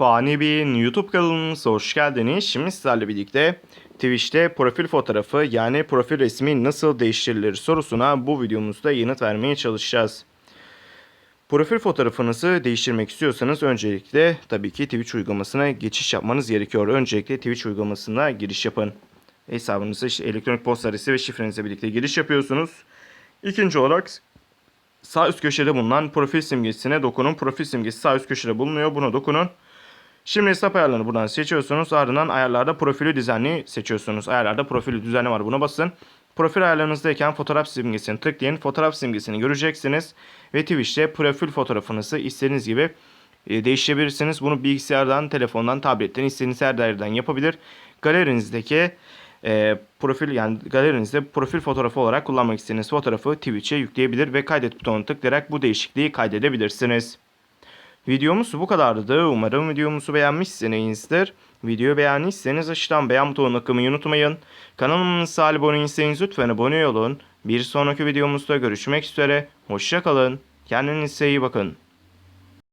Fani Bey'in YouTube kanalımıza hoş geldiniz. Şimdi sizlerle birlikte Twitch'te profil fotoğrafı yani profil resmi nasıl değiştirilir sorusuna bu videomuzda yanıt vermeye çalışacağız. Profil fotoğrafınızı değiştirmek istiyorsanız öncelikle tabii ki Twitch uygulamasına geçiş yapmanız gerekiyor. Öncelikle Twitch uygulamasına giriş yapın. Hesabınıza işte elektronik posta adresi ve şifrenizle birlikte giriş yapıyorsunuz. İkinci olarak sağ üst köşede bulunan profil simgesine dokunun. Profil simgesi sağ üst köşede bulunuyor. Buna dokunun. Şimdi hesap ayarlarını buradan seçiyorsunuz. Ardından ayarlarda profili düzenli seçiyorsunuz. Ayarlarda profili düzenli var. Buna basın. Profil ayarlarınızdayken fotoğraf simgesini tıklayın. Fotoğraf simgesini göreceksiniz. Ve Twitch'te profil fotoğrafınızı istediğiniz gibi e, değiştirebilirsiniz. Bunu bilgisayardan, telefondan, tabletten, istediğiniz her yerden yapabilir. Galerinizdeki e, profil yani galerinizde profil fotoğrafı olarak kullanmak istediğiniz fotoğrafı Twitch'e yükleyebilir ve kaydet butonuna tıklayarak bu değişikliği kaydedebilirsiniz. Videomuz bu kadardı. Umarım videomuzu beğenmişsinizdir. Videoyu beğendiyseniz aşağıdan beğen butonuna tıklamayı unutmayın. Kanalımıza abone değilseniz lütfen abone olun. Bir sonraki videomuzda görüşmek üzere. Hoşçakalın. Kendinize iyi bakın.